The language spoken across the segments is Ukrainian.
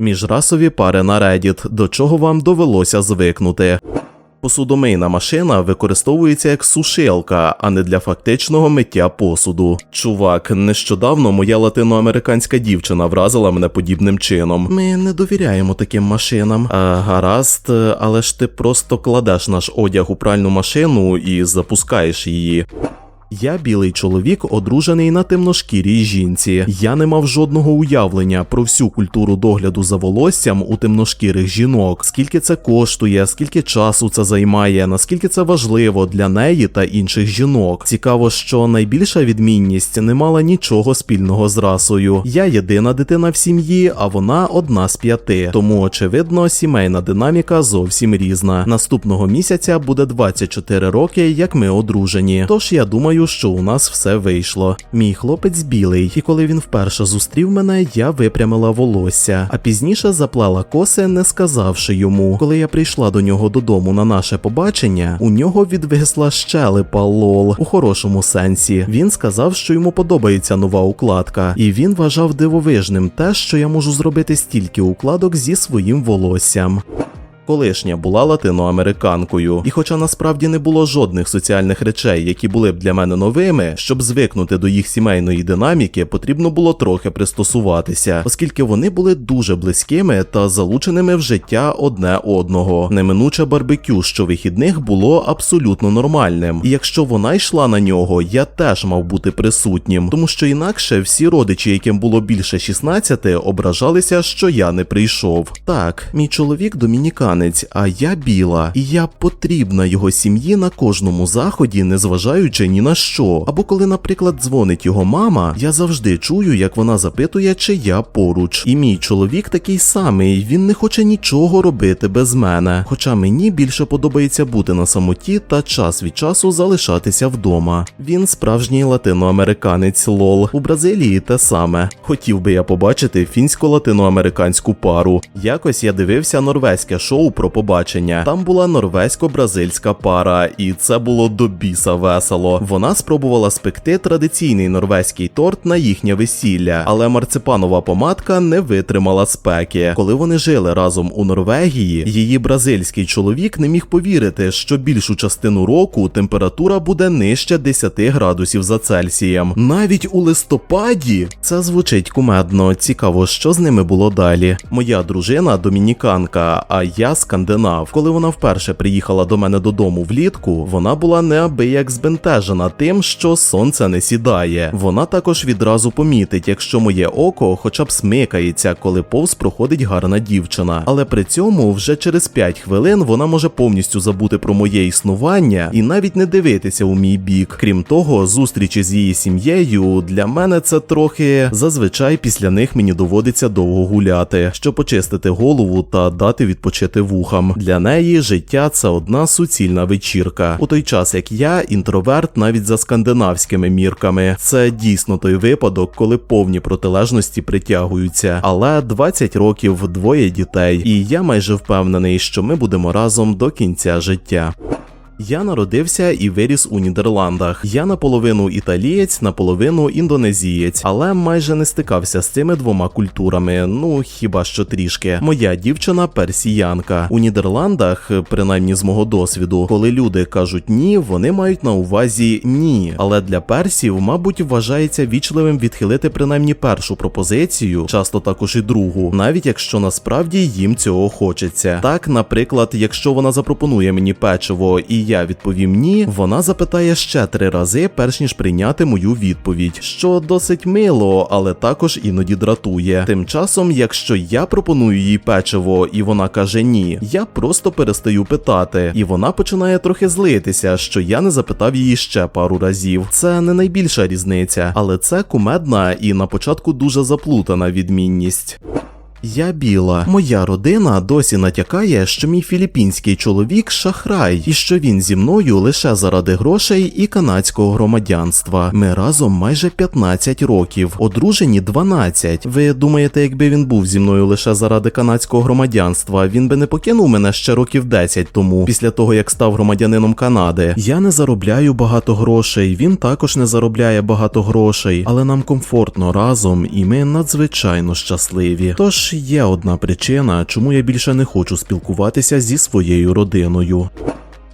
Міжрасові пари на Reddit, до чого вам довелося звикнути. Посудомийна машина використовується як сушилка, а не для фактичного миття посуду. Чувак, нещодавно моя латиноамериканська дівчина вразила мене подібним чином. Ми не довіряємо таким машинам. А, гаразд, але ж ти просто кладеш наш одяг у пральну машину і запускаєш її. Я білий чоловік, одружений на темношкірій жінці. Я не мав жодного уявлення про всю культуру догляду за волоссям у темношкірих жінок, скільки це коштує, скільки часу це займає, наскільки це важливо для неї та інших жінок. Цікаво, що найбільша відмінність не мала нічого спільного з расою. Я єдина дитина в сім'ї, а вона одна з п'яти. Тому очевидно, сімейна динаміка зовсім різна. Наступного місяця буде 24 роки, як ми одружені. Тож я думаю, що у нас все вийшло. Мій хлопець білий, і коли він вперше зустрів мене, я випрямила волосся, а пізніше заплела коси, не сказавши йому. Коли я прийшла до нього додому на наше побачення, у нього відвисла щелепа лол у хорошому сенсі. Він сказав, що йому подобається нова укладка, і він вважав дивовижним те, що я можу зробити стільки укладок зі своїм волоссям. Колишня була латиноамериканкою, і хоча насправді не було жодних соціальних речей, які були б для мене новими, щоб звикнути до їх сімейної динаміки, потрібно було трохи пристосуватися, оскільки вони були дуже близькими та залученими в життя одне одного. Неминуче барбекю щовихідних було абсолютно нормальним, і якщо вона йшла на нього, я теж мав бути присутнім, тому що інакше всі родичі, яким було більше 16, ображалися, що я не прийшов. Так, мій чоловік домініканець, а я біла, і я потрібна його сім'ї на кожному заході, незважаючи ні на що. Або коли, наприклад, дзвонить його мама, я завжди чую, як вона запитує, чи я поруч. І мій чоловік такий самий, він не хоче нічого робити без мене. Хоча мені більше подобається бути на самоті та час від часу залишатися вдома. Він справжній латиноамериканець лол. У Бразилії те саме. Хотів би я побачити фінсько-латиноамериканську пару. Якось я дивився норвезьке шоу про побачення. Там була норвезько-бразильська пара, і це було до біса весело. Вона спробувала спекти традиційний норвезький торт на їхнє весілля, але марципанова помадка не витримала спеки. Коли вони жили разом у Норвегії, її бразильський чоловік не міг повірити, що більшу частину року температура буде нижче 10 градусів за Цельсієм. Навіть у листопаді це звучить кумедно. Цікаво, що з ними було далі. Моя дружина домініканка, а я скандинав. Коли вона вперше приїхала до мене додому влітку, вона була неабияк збентежена тим, що сонце не сідає. Вона також відразу помітить, якщо моє око хоча б смикається, коли повз проходить гарна дівчина. Але при цьому вже через 5 хвилин вона може повністю забути про моє існування і навіть не дивитися у мій бік. Крім того, зустрічі з її сім'єю для мене це трохи зазвичай після них мені доводиться довго гуляти, щоб почистити голову та дати відпочити вухам. Для неї життя це одна суцільна вечірка. У той час як я інтроверт навіть за скандинавськими мірками. Це дійсно той випадок, коли повні протилежності притягуються. Але 20 років, двоє дітей, і я майже впевнений, що ми будемо разом до кінця життя. Я народився і виріс у Нідерландах. Я наполовину італієць, наполовину індонезієць, але майже не стикався з цими двома культурами. Ну хіба що трішки. Моя дівчина персіянка. У Нідерландах, принаймні з мого досвіду, коли люди кажуть ні, вони мають на увазі ні. Але для персів, мабуть, вважається вічливим відхилити принаймні першу пропозицію, часто також і другу, навіть якщо насправді їм цього хочеться. Так, наприклад, якщо вона запропонує мені печиво і я відповім ні, вона запитає ще три рази, перш ніж прийняти мою відповідь, що досить мило, але також іноді дратує. Тим часом, якщо я пропоную їй печиво і вона каже ні, я просто перестаю питати, і вона починає трохи злитися, що я не запитав її ще пару разів. Це не найбільша різниця, але це кумедна і на початку дуже заплутана відмінність. Я біла. Моя родина досі натякає, що мій філіппінський чоловік шахрай, і що він зі мною лише заради грошей і канадського громадянства. Ми разом майже 15 років, одружені 12. Ви думаєте, якби він був зі мною лише заради канадського громадянства, він би не покинув мене ще років 10 тому, після того як став громадянином Канади. Я не заробляю багато грошей, він також не заробляє багато грошей, але нам комфортно разом, і ми надзвичайно щасливі. Тож ж є одна причина, чому я більше не хочу спілкуватися зі своєю родиною.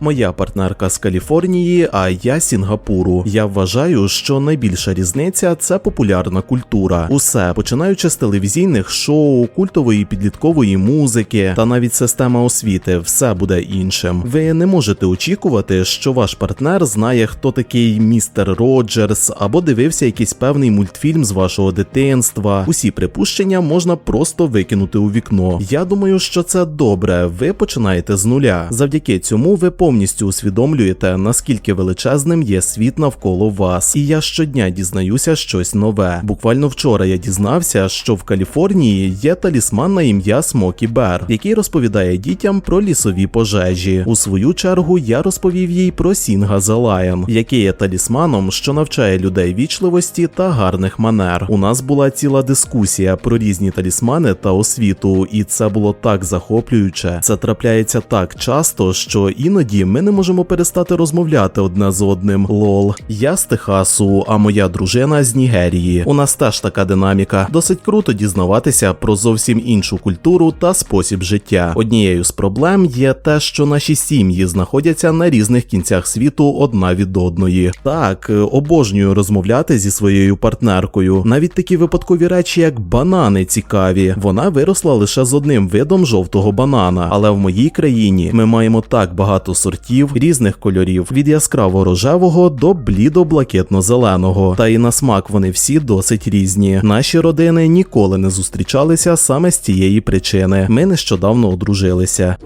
Моя партнерка з Каліфорнії, а я Сінгапуру. Я вважаю, що найбільша різниця це популярна культура. Усе починаючи з телевізійних шоу, культової підліткової музики та навіть система освіти, все буде іншим. Ви не можете очікувати, що ваш партнер знає, хто такий містер Роджерс, або дивився якийсь певний мультфільм з вашого дитинства. Усі припущення можна просто викинути у вікно. Я думаю, що це добре. Ви починаєте з нуля. Завдяки цьому ви повністю усвідомлюєте, наскільки величезним є світ навколо вас. І я щодня дізнаюся щось нове. Буквально вчора я дізнався, що в Каліфорнії є талісман на ім'я Смокі Бер, який розповідає дітям про лісові пожежі. У свою чергу я розповів їй про Сінга Lion, який є талісманом, що навчає людей вічливості та гарних манер. У нас була ціла дискусія про різні талісмани та освіту, і це було так захоплююче. Це трапляється так часто, що іноді ми не можемо перестати розмовляти одне з одним. Лол. Я з Техасу, а моя дружина з Нігерії. У нас теж така динаміка. Досить круто дізнаватися про зовсім іншу культуру та спосіб життя. Однією з проблем є те, що наші сім'ї знаходяться на різних кінцях світу одна від одної. Так, е, обожнюю розмовляти зі своєю партнеркою. Навіть такі випадкові речі, як банани, цікаві. Вона виросла лише з одним видом жовтого банана, але в моїй країні ми маємо так багато сортів різних кольорів від яскраво рожевого до блідо-блакитно-зеленого. Та і на смак вони всі досить різні. Наші родини ніколи не зустрічалися саме з цієї причини. Ми нещодавно одружилися.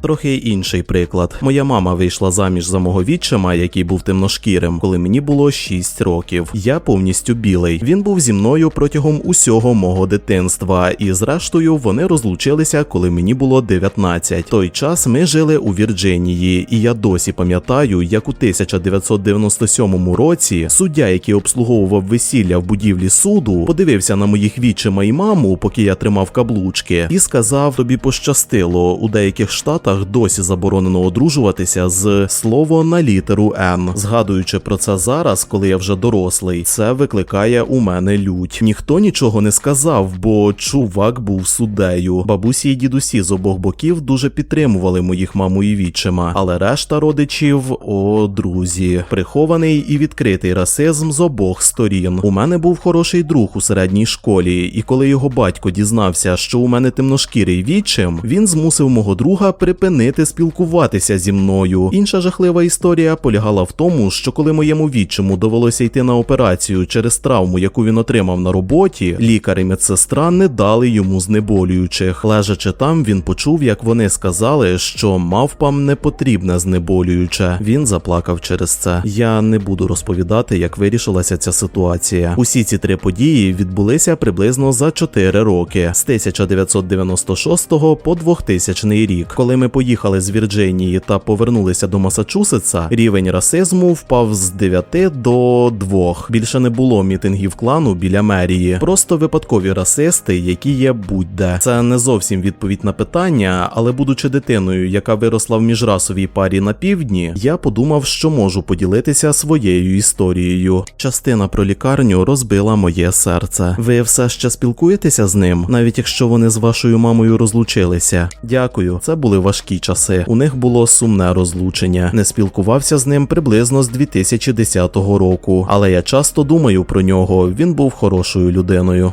Трохи інший приклад. Моя мама вийшла заміж за мого відчима, який був темношкірим, коли мені було 6 років. Я повністю білий. Він був зі мною протягом усього мого дитинства, і зрештою вони розлучилися, коли мені було 19. Той час ми жили у Вірджинії, і я досі пам'ятаю, як у 1997 році суддя, який обслуговував весілля в будівлі суду, подивився на моїх відчима і маму, поки я тримав каблучки, і сказав: тобі пощастило у деяких штатах. Штатах досі заборонено одружуватися з слово на літеру Н. Згадуючи про це зараз, коли я вже дорослий, це викликає у мене лють. Ніхто нічого не сказав, бо чувак був суддею. Бабусі і дідусі з обох боків дуже підтримували моїх маму і відчима, але решта родичів, о, друзі, прихований і відкритий расизм з обох сторін. У мене був хороший друг у середній школі, і коли його батько дізнався, що у мене темношкірий відчим, він змусив мого друга припинити спілкуватися зі мною. Інша жахлива історія полягала в тому, що коли моєму відчиму довелося йти на операцію через травму, яку він отримав на роботі, лікар і медсестра не дали йому знеболюючих. Лежачи там, він почув, як вони сказали, що мавпам не потрібне знеболююче. Він заплакав через це. Я не буду розповідати, як вирішилася ця ситуація. Усі ці три події відбулися приблизно за 4 роки з 1996 по 2000 рік, коли ми поїхали з Вірджинії та повернулися до Масачусетса, рівень расизму впав з 9 до 2. Більше не було мітингів клану біля мерії, просто випадкові расисти, які є будь-де. Це не зовсім відповідь на питання, але будучи дитиною, яка виросла в міжрасовій парі на півдні, я подумав, що можу поділитися своєю історією. Частина про лікарню розбила моє серце. Ви все ще спілкуєтеся з ним, навіть якщо вони з вашою мамою розлучилися. Дякую, це були важкі часи. У них було сумне розлучення. Не спілкувався з ним приблизно з 2010 року, але я часто думаю про нього. Він був хорошою людиною.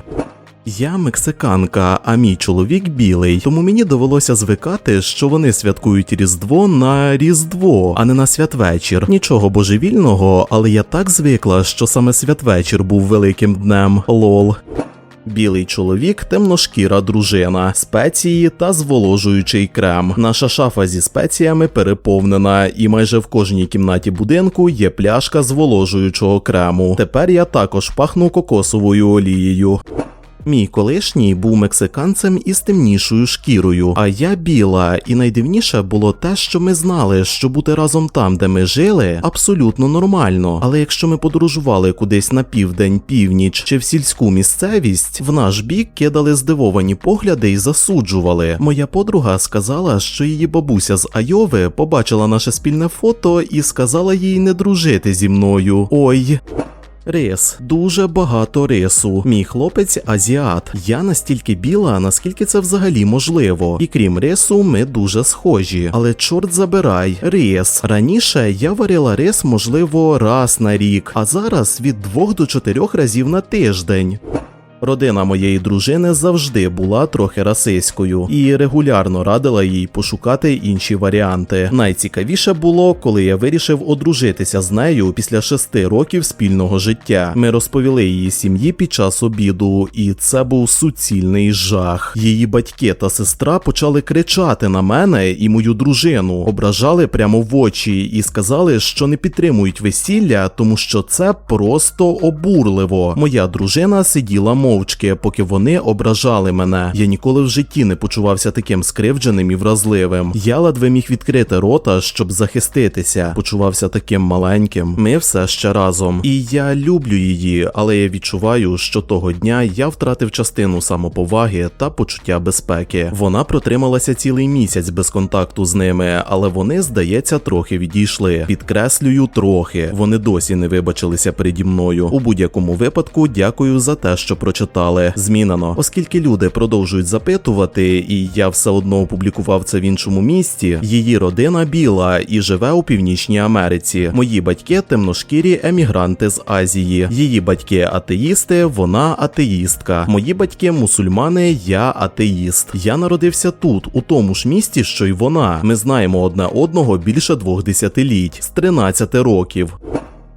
Я мексиканка, а мій чоловік білий, тому мені довелося звикати, що вони святкують Різдво на Різдво, а не на святвечір. Нічого божевільного, але я так звикла, що саме святвечір був великим днем. Лол. Білий чоловік, темношкіра дружина, спеції та зволожуючий крем. Наша шафа зі спеціями переповнена, і майже в кожній кімнаті будинку є пляшка зволожуючого крему. Тепер я також пахну кокосовою олією. Мій колишній був мексиканцем із темнішою шкірою, а я біла, і найдивніше було те, що ми знали, що бути разом там, де ми жили, абсолютно нормально. Але якщо ми подорожували кудись на південь, північ чи в сільську місцевість, в наш бік кидали здивовані погляди і засуджували. Моя подруга сказала, що її бабуся з Айови побачила наше спільне фото і сказала їй не дружити зі мною. Ой. Рис, дуже багато рису. Мій хлопець азіат. Я настільки біла, наскільки це взагалі можливо. І крім рису, ми дуже схожі. Але чорт забирай, рис. Раніше я варила рис, можливо, раз на рік, а зараз від двох до чотирьох разів на тиждень. Родина моєї дружини завжди була трохи расистською і регулярно радила їй пошукати інші варіанти. Найцікавіше було, коли я вирішив одружитися з нею після шести років спільного життя. Ми розповіли її сім'ї під час обіду, і це був суцільний жах. Її батьки та сестра почали кричати на мене і мою дружину, ображали прямо в очі і сказали, що не підтримують весілля, тому що це просто обурливо. Моя дружина сиділа мовчки, поки вони ображали мене. Я ніколи в житті не почувався таким скривдженим і вразливим. Я ледве міг відкрити рота, щоб захиститися. Почувався таким маленьким. Ми все ще разом. І я люблю її, але я відчуваю, що того дня я втратив частину самоповаги та почуття безпеки. Вона протрималася цілий місяць без контакту з ними, але вони, здається, трохи відійшли. Підкреслюю трохи. Вони досі не вибачилися переді мною. У будь-якому випадку, дякую за те, що прочитали. Змінено, оскільки люди продовжують запитувати, і я все одно опублікував це в іншому місті. Її родина біла і живе у північній Америці. Мої батьки темношкірі емігранти з Азії. Її батьки атеїсти, вона атеїстка. Мої батьки мусульмани, я атеїст. Я народився тут, у тому ж місті, що й вона. Ми знаємо одне одного більше двох десятиліть з 13 років.